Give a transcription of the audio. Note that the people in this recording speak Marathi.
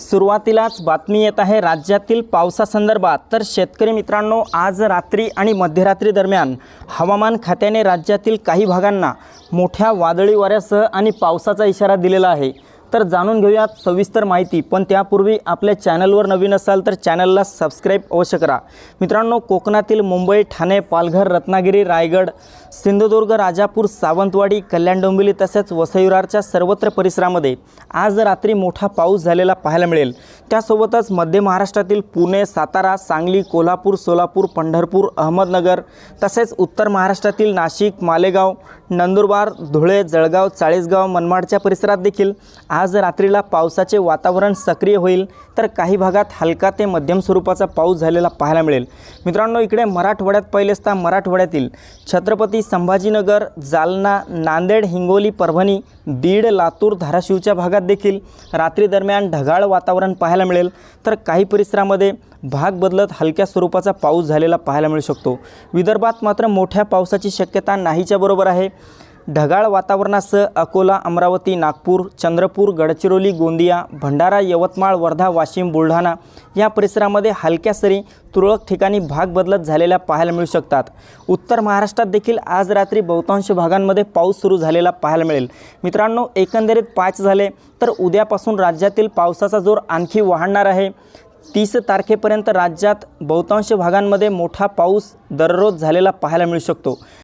सुरुवातीलाच बातमी येत आहे राज्यातील पावसासंदर्भात. तर शेतकरी मित्रांनो आज रात्री आणि मध्यरात्री दरम्यान हवामान खात्याने राज्यातील काही भागांना मोठ्या वादळी वाऱ्यासह आणि पावसाचा इशारा दिलेला आहे. तर जाणून घेऊयात सविस्तर माहिती. पण त्यापूर्वी आपल्या चॅनलवर नवीन असाल तर चॅनलला सबस्क्राईब अवश्य करा. मित्रांनो कोकणातील मुंबई ठाणे पालघर रत्नागिरी रायगड सिंधुदुर्ग राजापूर सावंतवाडी कल्याण डोंबिवली तसेच वसईरारच्या सर्वत्र परिसरामध्ये आज रात्री मोठा पाऊस झालेला पाहायला मिळेल. त्यासोबतच मध्य महाराष्ट्रातील पुणे सातारा सांगली कोल्हापूर सोलापूर पंढरपूर अहमदनगर तसेच उत्तर महाराष्ट्रातील नाशिक मालेगाव नंदुरबार धुळे जळगाव चाळीसगाव मनमाडच्या परिसरात देखील आज आज रात्रीला पावसाचे वातावरण सक्रिय होईल तर काही भागात हलका ते मध्यम स्वरूपाचा पाऊस झालेला पाहायला मिळेल. मित्रांनो इकडे मराठवाड्यात पहिले असता मराठवाड्यातील छत्रपती संभाजीनगर जालना नांदेड हिंगोली परभणी बीड लातूर धाराशिवच्या भागात देखील रात्री दरम्यान ढगाळ वातावरण पाहायला मिळेल. तर काही परिसरामध्ये भाग बदलत हलक्या स्वरूपाचा पाऊस झालेला पाहायला मिळू शकतो. विदर्भात मात्र मोठ्या पावसाची शक्यता नाहीच्या बरोबर आहे. ढगाळ वातावरणासह अकोला अमरावती नागपूर चंद्रपूर गडचिरोली गोंदिया भंडारा यवतमाळ वर्धा वाशिम बुलढाणा या परिसरामध्ये हलक्या सरी तुरळक ठिकाणी भाग बदलत झालेल्या पाहायला मिळू शकतात. उत्तर महाराष्ट्रात देखील आज रात्री बहुतांश भागांमध्ये पाऊस सुरू झालेला पाहायला मिळेल. मित्रांनो एकंदरीत पाच झाले तर उद्यापासून राज्यातील पावसाचा जोर आणखी वाढणार आहे. तीस तारखेपर्यंत राज्यात बहुतांश भागांमध्ये मोठा पाऊस दररोज झालेला पाहायला मिळू शकतो.